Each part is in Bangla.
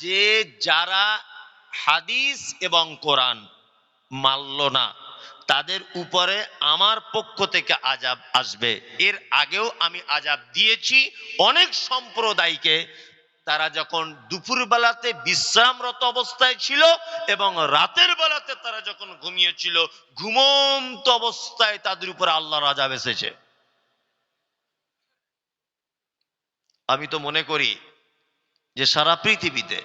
যে যারা হাদিস এবং কোরআন মানল না, তাদের উপরে আমার পক্ষ থেকে আজাব আসবে। এর আগেও আমি আজাব দিয়েছি। অনেক সম্প্রদায়কে তারা যখন দুপুর বেলাতে বিশ্রামরত অবস্থায় ছিল এবং রাতের বেলাতে তারা যখন ঘুমিয়েছিল, ঘুমন্ত অবস্থায় তাদের উপরে আল্লাহর আজাব এসেছে। আমি তো মনে করি যে সারা পৃথিবীতে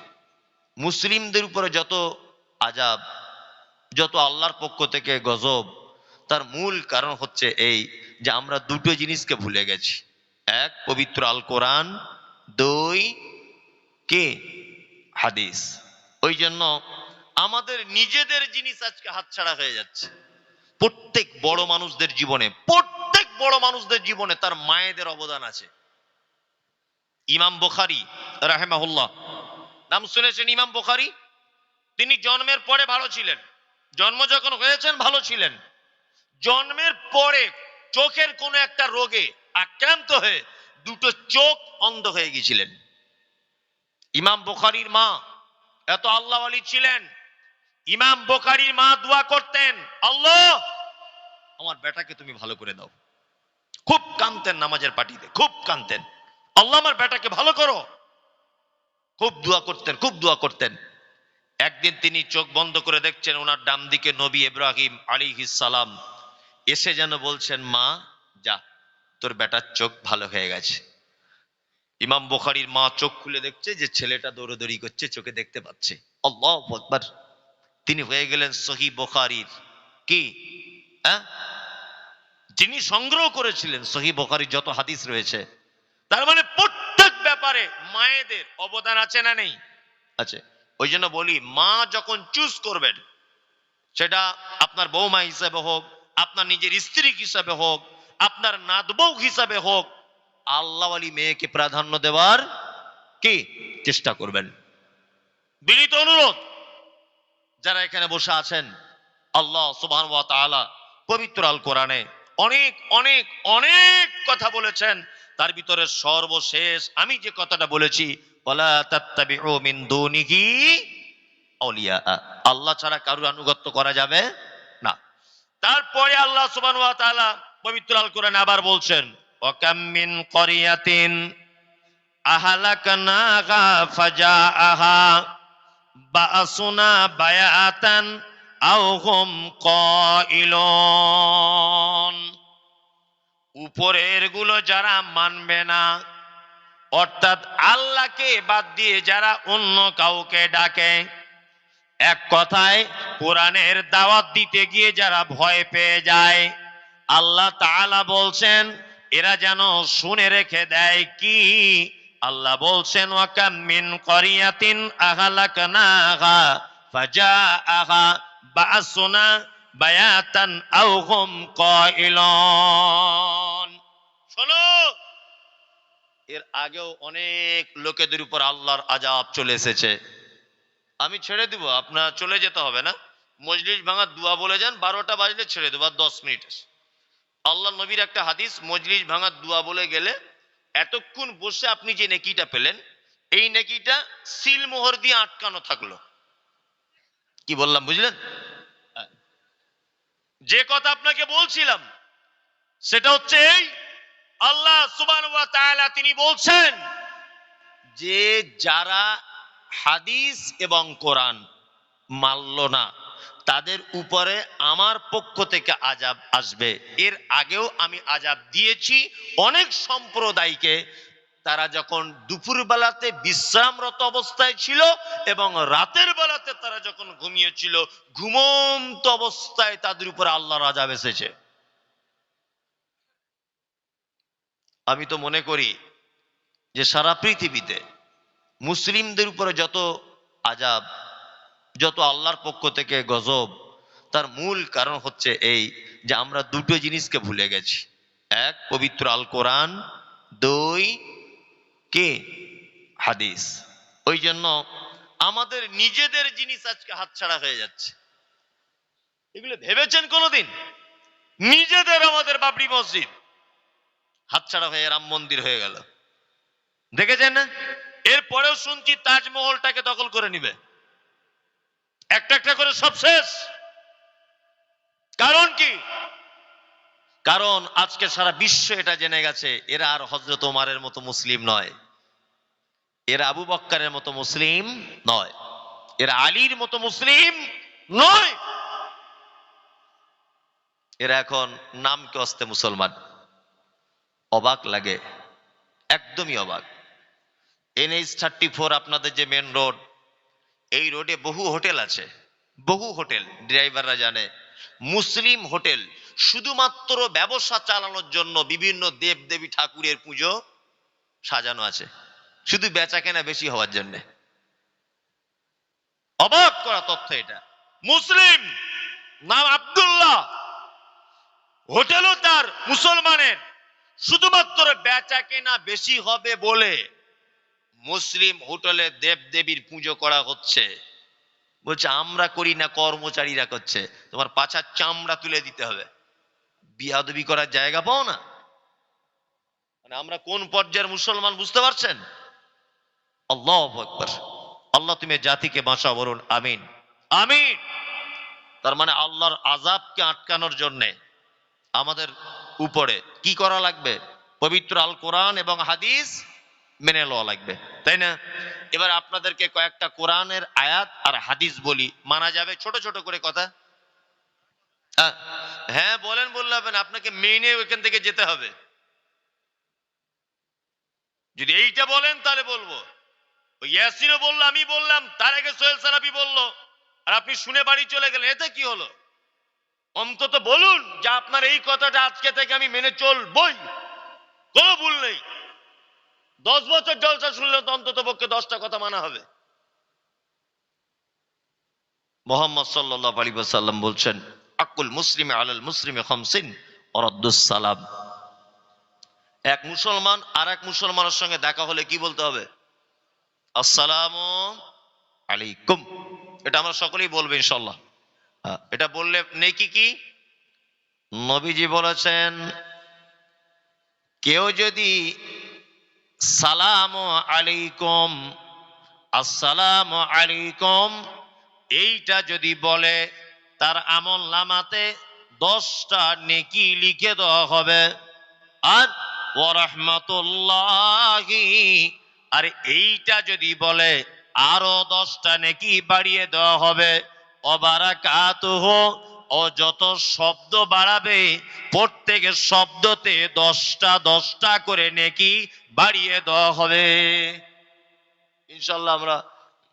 মুসলিমদের উপরে যত আজাব যত আল্লাহর পক্ষ থেকে গজব, তার মূল কারণ হচ্ছে এই যে আমরা দুটো জিনিসকে ভুলে গেছি। এক, পবিত্র আল কোরআন দুই, কে? হাদিস। ওই জন্য আমাদের নিজেদের জিনিস আজকে হাতছাড়া হয়ে যাচ্ছে। প্রত্যেক বড় মানুষদের জীবনে, প্রত্যেক বড় মানুষদের জীবনে তার মায়েদের অবদান আছে। ইমাম বুখারি, রাহেমাহুল্লাহ। নাম শুনেছেন ইমাম বুখারি? তিনি জন্মের পরে ভালো ছিলেন। জন্ম যখন হয়েছেন, ভালো ছিলেন। জন্মের পরে চোখের কোনো একটা রোগে আক্রান্ত হয়ে দুটো চোখ অন্ধ হয়ে গিয়েছিলেন। ইমাম বুখারির মা এত আল্লাহ আলী ছিলেন। ইমাম বোখারির মা দোয়া করতেন, আল্লাহ, আমার বেটাকে তুমি ভালো করে দাও। খুব কানতেন নামাজের পার্টিতে খুব কানতেন আল্লাহ আমার বেটাকে ভালো করো। খুব দোয়া করতেন, খুব দোয়া করতেন। একদিন তিনি চোখ বন্ধ করে দেখছেন ওনার ডান দিকে নবী ইব্রাহিম আলী সালাম। এসে যেন বলছেন, মা, যা, তোর বেটার চোখ ভালো হয়ে গেছে। ইমাম বোখারির মা চোখ খুলে দেখছে যে ছেলেটা দৌড়দৌড়ি করছে, চোখে দেখতে পাচ্ছে। আল্লাহ আকবার। তিনি হয়ে গেলেন সহি বোখারির। কি? হ্যাঁ? যিনি সংগ্রহ করেছিলেন সহি বোখারির যত হাদিস রয়েছে। তার মানে প্রত্যেক ব্যাপারে মায়েদের অবদান আছে না নেই? আছে। ওই জন্য বলি, মা যখন চুজ করবেন, সেটা আপনার বৌমা হিসাবে হোক, আপনার নিজের স্ত্রী হিসাবে হোক, আপনার নাতবউ হিসাবে হোক, আল্লাহ আলী মেয়েকে প্রাধান্য দেওয়ার কি? চেষ্টা করবেন। বিনীত অনুরোধ, যারা এখানে বসে আছেন, আল্লাহ তাআলা পবিত্র আল কোরআনে অনেক অনেক অনেক কথা বলেছেন। তার ভিতরে সর্বশেষ আমি যে কথাটা বলেছি আল্লাহ ছাড়া কারুর আনুগত্য করা যাবে না। তারপরে আল্লাহ তাআলা পবিত্র আল কোরআনে আবার বলছেন, ওয়াকাম মিন করিয়াতিন আহালাকনাহা ফাজাআহা বাসুনা বায়াতান আও হুম কাইলুন। উপরেরগুলো যারা মানবে না, অর্থাৎ আল্লাহকে বাদ দিয়ে যারা অন্য কাউকে ডাকে, এক কথায় কোরআনের দাওয়াত দিতে গিয়ে যারা ভয় পেয়ে যায়, আল্লাহ তাআলা বলছেন, এরা যেন শুনে রেখে দেয় কি? আল্লাহ বলছেন, ওয়াকাম মিন করিয়াতিন আহলাকনাহা ফাজাআহা বাসুনা বায়াতান আও হুম কাইলুন। শোনো, এর আগেও অনেক লোকেদের উপর আল্লাহর আজাব চলে এসেছে। আমি ছেড়ে দিব, আপনার চলে যেতে হবে না। মজলিস ভাঙার দোয়া বলে যান, বারোটা বাজলে ছেড়ে দেবো, আর দশ মিনিট আল্লাহ নবীর একটা হাদিস, মজলিস ভাঙার দোয়া বলে গেলে, এতক্ষণ বসে আপনি যে নেকিটা পেলেন, এই নেকিটা সিল মোহর দিয়ে আটকানো থাকল। কি বললাম, বুঝলেন। যে কথা আপনাকে বলছিলাম, সেটা হচ্ছে এই। আল্লাহ সুবান তিনি বলছেন যে যারা হাদিস এবং কোরআন মানল না, তাদের উপরে আমার পক্ষ থেকে আজাব আসবে। এর আগেও আমি আজাব দিয়েছি। অনেক সম্প্রদায়কে তারা যখন দুপুর বেলাতে বিশ্রামরত অবস্থায় ছিল এবং রাতের বেলাতে তারা যখন ঘুমিয়েছিল, ঘুমন্ত অবস্থায় তাদের উপর আল্লাহর আজাব এসেছে। আমি তো মনে করি যে সারা পৃথিবীতে মুসলিমদের উপরে যত আজাব যত আল্লাহর পক্ষ থেকে গজব, তার মূল কারণ হচ্ছে এই যে আমরা দুটো জিনিসকে ভুলে গেছি। এক, পবিত্র আল কোরআন, দুই কে? হাদিস। ওই জন্য আমাদের নিজেদের জিনিস আজকে হাতছাড়া হয়ে যাচ্ছে। এগুলো ভেবেছেন কোনোদিন? নিজেদের আমাদের বাবরি মসজিদ। হাতছাড়া হয়ে রাম মন্দির হয়ে গেল। দেখেছেন না? এরপরেও শুনছি তাজমহলটাকে দখল করে নিবে। একটা একটা করে সব শেষ। কারণ কি? কারণ আজকে সারা বিশ্ব এটা জেনে গেছে, এরা আর হজরত ওমারের মতো মুসলিম নয়। এরা আবু বক্কারের মতো মুসলিম নয়। এরা আলীর মতো মুসলিম নয়। এরা এখন নামকে অস্তে মুসলমান। অবাক লাগে। একদমই অবাক। এনএইচ থার্টি ফোর আপনাদের যে মেন রোড এই রোডে বহু হোটেল আছে। বহু হোটেল ড্রাইভাররা জানে। মুসলিম হোটেল, শুধুমাত্র ব্যবসা চালানোর জন্য বিভিন্ন দেব দেবী ঠাকুরের পুজো সাজানো আছে। শুধু বেচা কেনা বেশি হওয়ার জন্য। অবাক করা তথ্য এটা। মুসলিম নাম আব্দুল্লাহ। হোটেলও তার মুসলমানের। শুধুমাত্র বেচা কেনা বেশি হবে বলে মুসলিম হোটেলে দেব দেবীর পুজো করা হচ্ছে। বলছে, আমরা করি না, কর্মচারীরা করছে। তোমার পাছার চামড়া তুলে দিতে হবে। বিয়াদবি করার জায়গা পাও না? মানে আমরা কোন পর্যায়ের মুসলমান বুঝতে পারছেন? আল্লাহ আকবর। আল্লাহ তুমি জাতিকে বাঁচা বলুন আমিন। আমিন। তার মানে আল্লাহর আজাবকে আটকানোর জন্যে আমাদের উপরে কি করা লাগবে? পবিত্র আল কোরআন এবং হাদিস মেনে লওয়া লাগবে, তাই না? এবার আপনাদেরকে কয়েকটা কোরআনের আয়াত আর হাদিস বলি। মানা যাবে ছোট ছোট করে কথা। হ্যাঁ বলেন বললেন আপনাকে মেনে ওইখান থেকে যেতে হবে। যদি এইটা বলেন তাহলে বলব। ইয়াসিনও বলল, আমি বললাম, তার আগে সোহেল সারাবি বলল, আর আপনি শুনে বাড়ি চলে গেলেন, এতে কি হলো? অন্তত বলুন যে আপনার এই কথাটা আজকে থেকে আমি মেনে চলবই। কোনো ভুল নেই। দশ বছর জলসা শুনলে তো অন্তত পক্ষে দশটা কথা মানা হবে। মোহাম্মদ সাল্লাহ আলী সাল্লাম বলছেন, আকুল মুসলিমে আলাল মুসলিমে খমসিন সালাম। এক মুসলমান আর এক মুসলমানের সঙ্গে দেখা হলে কি বলতে হবে? আসসালাম আলাইকুম। এটা আমরা সকলেই বলব ইনশাল্লাহ হ্যাঁ, এটা বললে নেকি কি? নবীজি বলেছেন কেউ যদি সালাম আলাইকুম আসসালাম আলাইকুম এইটা যদি বলে তার আমল নামাতে দশটা নেকি লিখে দেওয়া হবে। আর ওরহমতুল্লাহি আর এইটা যদি বলে, আরও দশটা নেকি বাড়িয়ে দেওয়া হবে। অবারাকাতুহ, ও যত শব্দ বাড়াবে, প্রত্যেকের শব্দতে দশটা দশটা করে নেকি বাড়িয়ে দেওয়া হবে। ইনশাল্লাহ আমরা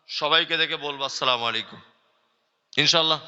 সবাইকে দেখে বলব, আসসালামু আলাইকুম। ইনশাল্লাহ।